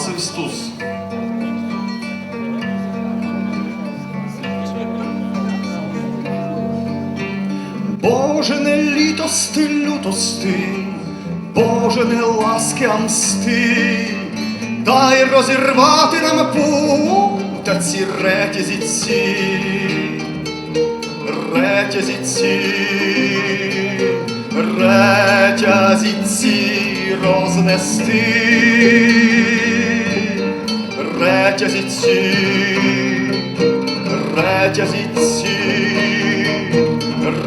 Стус. Боже, не літости, лютости, Боже, не ласки, мсти, дай розірвати нам пута ці ретязі ці, ретязі ці, ретязі ці рознести, ретязі ці, ретязі ці,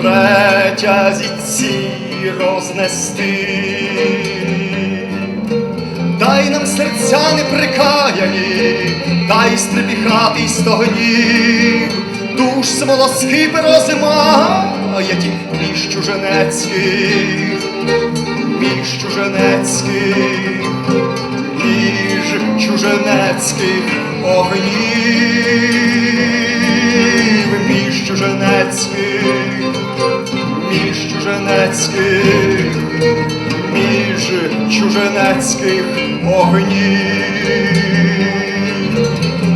ретязі ці рознести. Дай нам серця неприкаяні, дай стрепіхати й стогнів, душ смолоскипи розмає ті між чуженецьких, між чуженецьких, чуженецьких огнів, між чуженецьких, між чуженецьких, між чуженецьких огнів.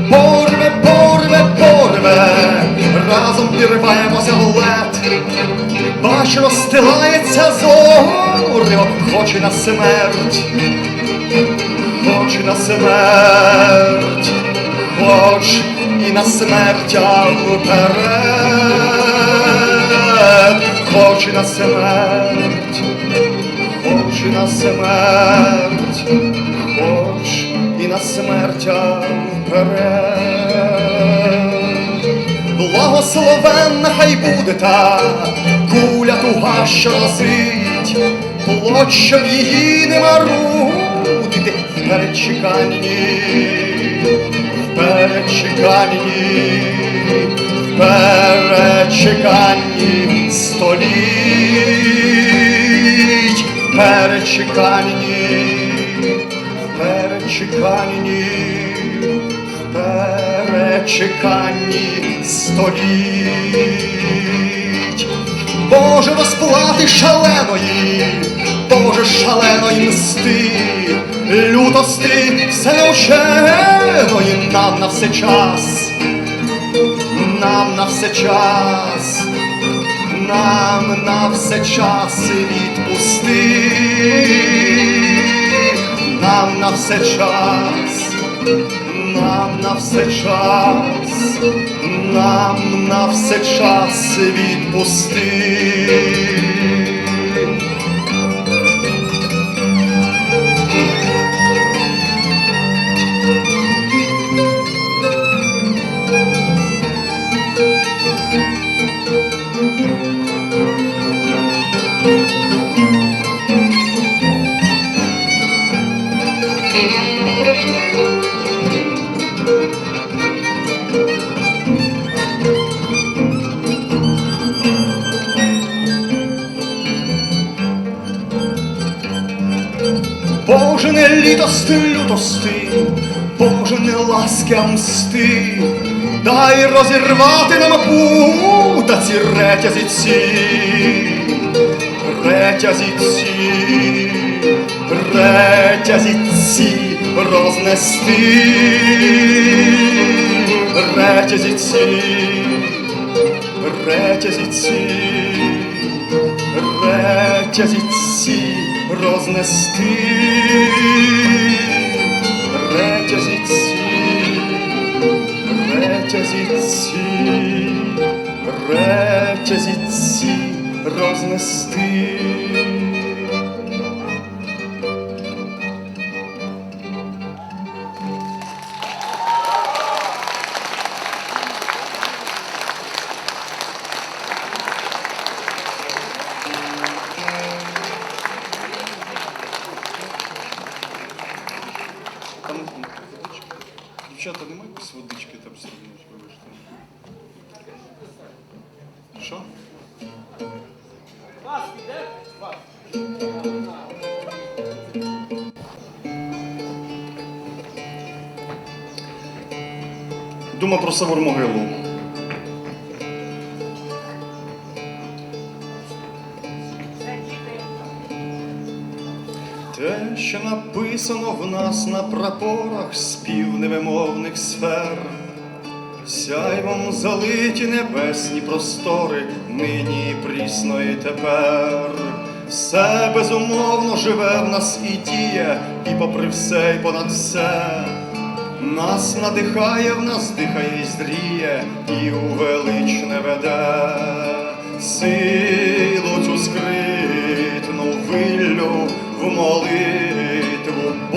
Порве, порве, порве, разом пірваємося в лед. Бач, розстилається зоро, хоче на смерть, хоче на смерть, хоч і на смерть, а вперед, хоче на смерть, хоч і на смерть, хоч і на смерть, вперед. Благословенна хай буде та куля туга, що разить, площа в її не марудити в перечеканні, в перечеканні, в перечеканні століть, в перечеканні, в перечеканні, в перечеканні століть. Боже розплати шаленої, Боже шаленої мсти, лютости вселеученої нам на все час, нам на все час, нам на все час відпусти, нам на все час. Нам на все час, нам на все час відпусти. Літости, лютости, Боже, не ласки, а мсти, дай розірвати нам пута ці ретязі ці, ретязі ці, ретязі ці рознести, ретязі ці, ретязі ці, ретязі ці рознести, третя ці, третя зіці, третя зіці рознести. Дівчата немає якоїсь водички там сравнити, вибачте. Що? Дума про Савур що написано в нас на прапорах спів невимовних сфер, сяйвом залиті небесні простори, нині і прісно і тепер. Все безумовно живе в нас і діє, і попри все, і понад все. Нас надихає, в нас дихає і зріє, і у величне веде силу цю скритну виллю в молитву,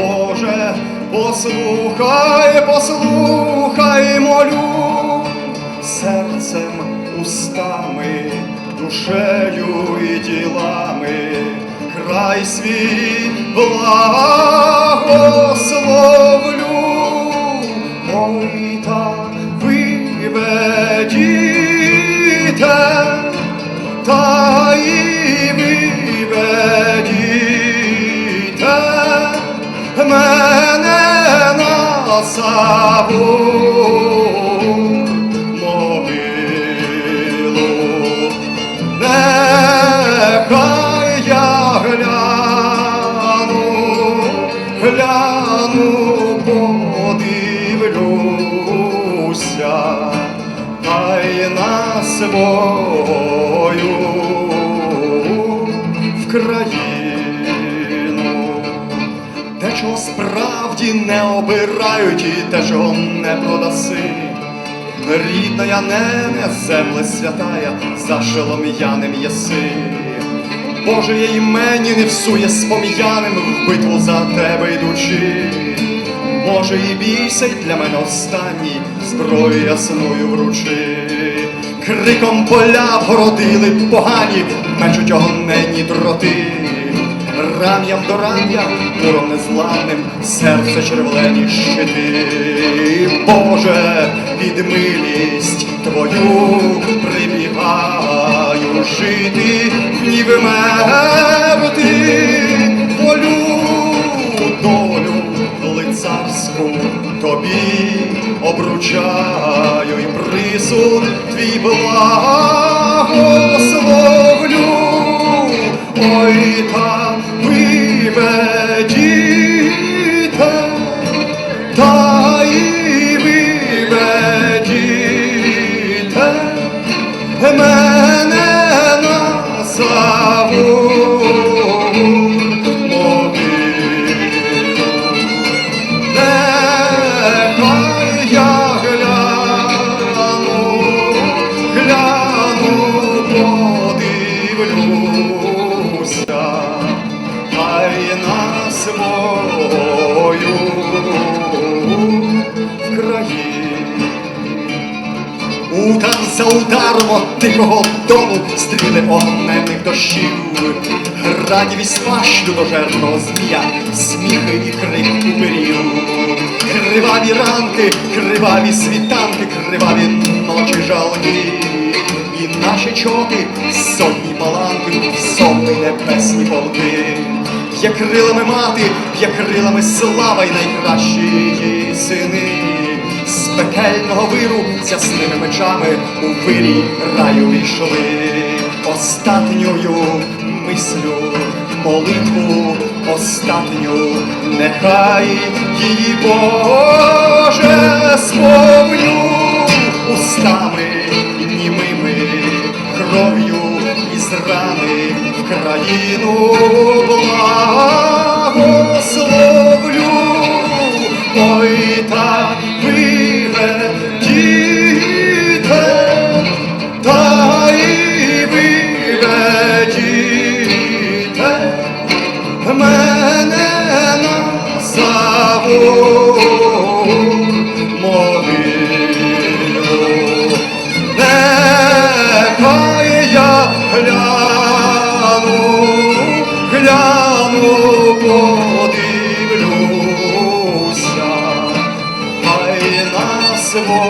Боже, послухай, послухай, молю серцем, устами, душею і ділами, край свій благословлю. Ой, та виведіте, та на Саву могилу. Нехай я гляну, гляну, подивлюся, та й на свою в країну. Не обирають, і те, чого не продаси. Рідна я не земле святая, за шелом'яним єси. Боже, я імені не всує з пом'яним в битву за тебе йдучи. Може, і бійся й для мене останній зброю ясною вручи. Криком поля вгородили погані, мечуть огненні дроти. Рам'ям до рам'я, муром незламним, серце червлені щити. Боже, під милість Твою прибігаю жити, ні вмерти, волю, долю лицарську тобі обручаю і присуд твій благословлю. Ой, та виведіте, Удар за ударом тихого дому стріли огненних дощів. Градів і спаш людожерного змія, сміхи і крик упирів. Криваві ранки, криваві світанки, криваві ночі жалкі. І наші чоки, сотні паланки, сотні небесні полки. Є крилами мати, є крилами слава й найкращі її сини пекельного виру з ясними мечами у вирій раю війшли. Остатньою мислю, молитву остатню, нехай її Боже сповню устами німими, кров'ю із рани в країну благословлю. Ой, та подивлюся, хай на свою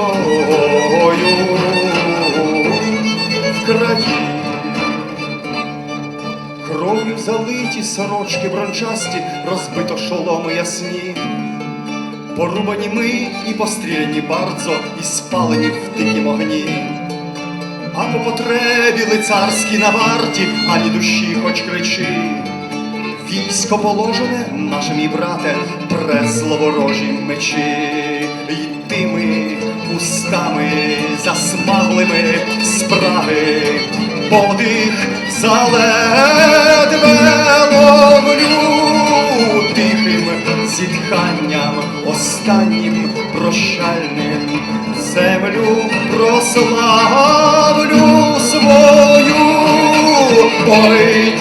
в країні. Кров'ю залиті сорочки брончасті, розбито шоломи ясні. Порубані ми і постріляні бардзо, і спалені в дикім огні. А по потребі лицарській на варті, ані душі хоч кричи. Військо положене, наше мій брате, пресло ворожі мечі, й тими устами засмаглими спраги, подих заледве ловлю. Тихим зітханням останнім прощальним землю прославлю свою, ой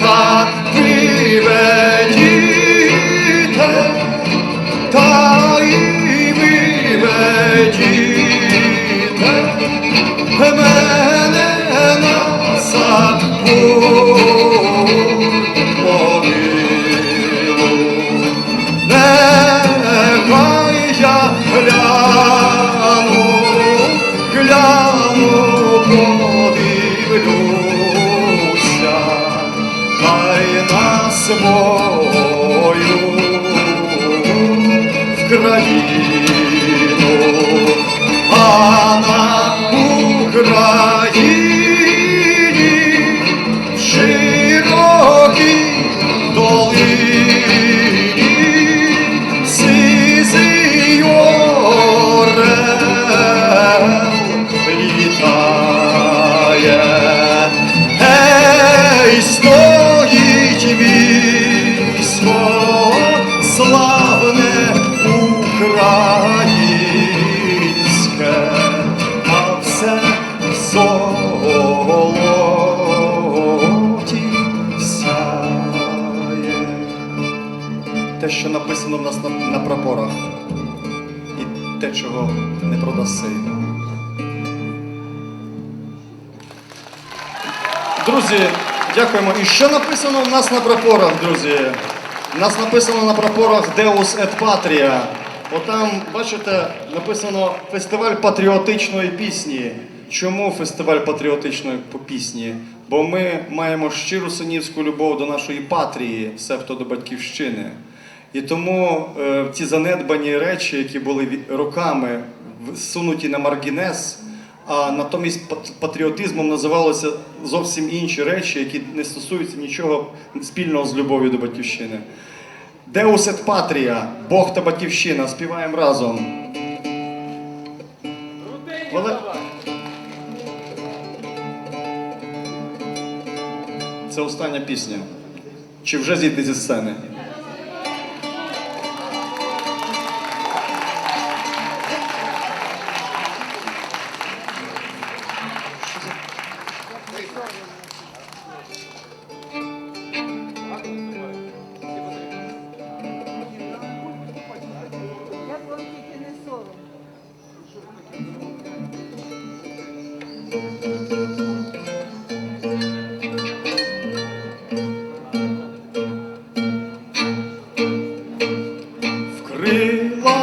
літає. Ей, стоїть військо, славне українське, а все в золоті сяє. Те, що написано в нас на, на прапорах, і те, чого не продаси. Друзі, дякуємо. І що написано в нас на прапорах, друзі? У нас написано на прапорах Deus et Patria. Отам, бачите, написано фестиваль патріотичної пісні. Чому фестиваль патріотичної пісні? Бо ми маємо щиру синівську любов до нашої патрії, себто до батьківщини. І тому е, ці занедбані речі, які були роками всунуті на маргінез, а натомість пат- патріотизмом називалися зовсім інші речі, які не стосуються нічого спільного з любов'ю до батьківщини. Deus et Patria, Бог та батьківщина, співаємо разом. Вале- Це остання пісня. Чи вже зійти зі сцени? Вкрила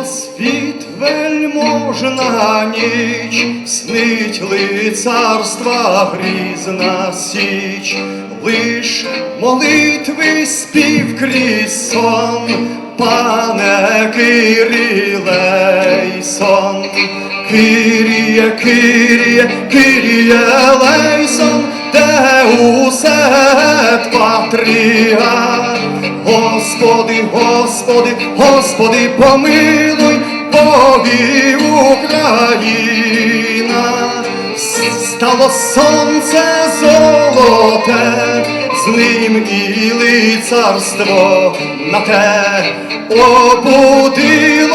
світ вельможна ніч, снить лицарства грізна січ, лиш молитви спів крізь сон, пане Кирилей сон. Киріє, Киріє, Киріє Лейсон, Деус ет Патрія. Господи, Господи, Господи, помилуй, Боги Україна. Стало сонце золоте, з ним і лицарство на те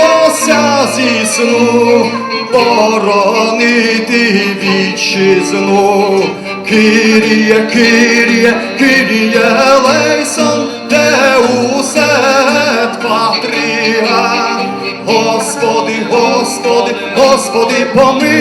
обудилося зі сну, боронити вітчизну. Кирія, Кирія, Кирія Лейсон, де усе Патрія. Господи, Господи, Господи, помилуй,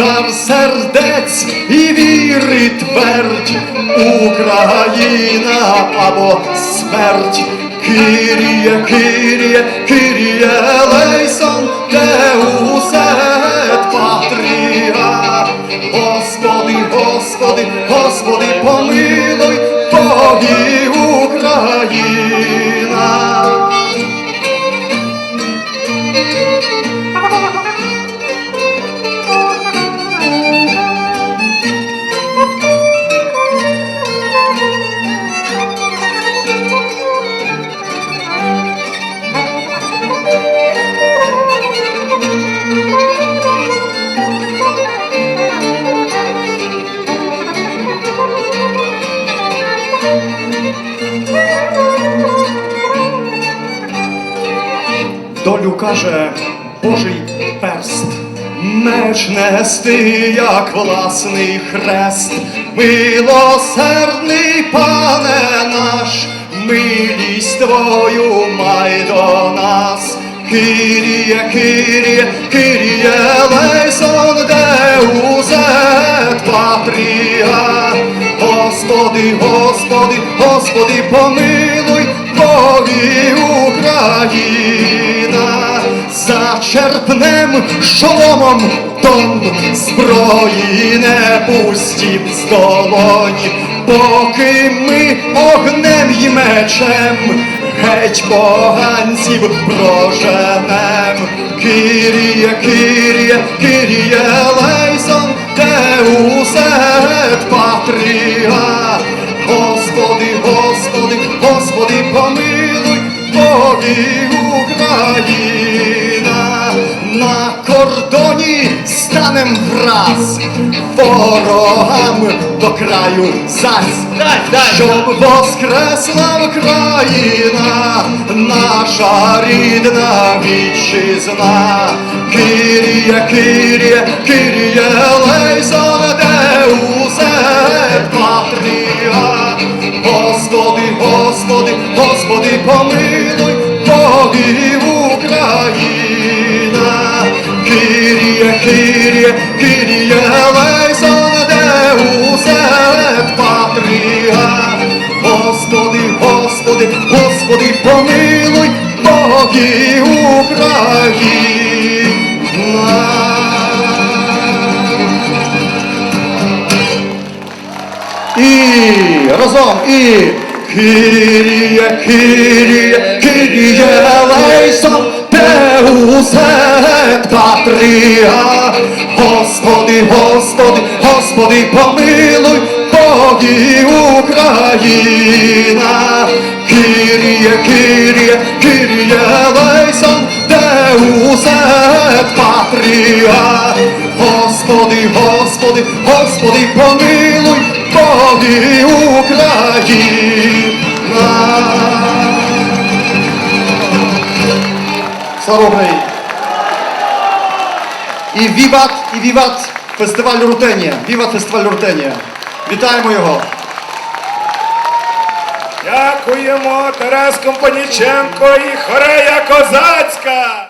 жар сердець і віри твердь, Україна або смерть. Киріє, Киріє, Киріє Лейсон, Деус ет Патрія. Господи, Господи, Господи, помилуй, Боги Україна. Долю каже Божий перст. Меч нести, як власний хрест, милосердний пане наш, милість твою май до нас. Киріє, Киріє, Киріє, лейсон, деузет, патрія. Господи, Господи, Господи, помилуй, Боги зачерпнем шоломом дон, зброї не пустім з долоні, поки ми огнем і мечем геть поганців проженем. Киріє, Киріє, Киріє, лейсон, Деусет патрія. Господи, Господи, Господи, помилуй, Боги Україна, на кордоні станем враз, ворогам до краю зась, щоб воскресла Україна, наша рідна вітчизна. Кирія, Кирія, Кирія, лейсон, Деусет, патрія. Господи, Господи, Господи, помилуй, Боги Україна. Кирія, Кирія, Кирія, лейсон, Деусет, патрія. Господи, Господи, Господи, помилуй, Боги Україна. І разом і Кирія, Кирія, Кирія, лейсон, Деусет, патрія. Господи, Господи, Господи, помилуй, Боги Україна. Кирія, Кирія, Кирія, лейсон, Деусет, патрія. Господи, Господи, Господи, помилуй, Боги Україна. Слава! І віват, і віват фестиваль Рутенія. Віват фестиваль Рутенія. Вітаємо його! Дякуємо Тарас Компаніченко і Хорея Козацька.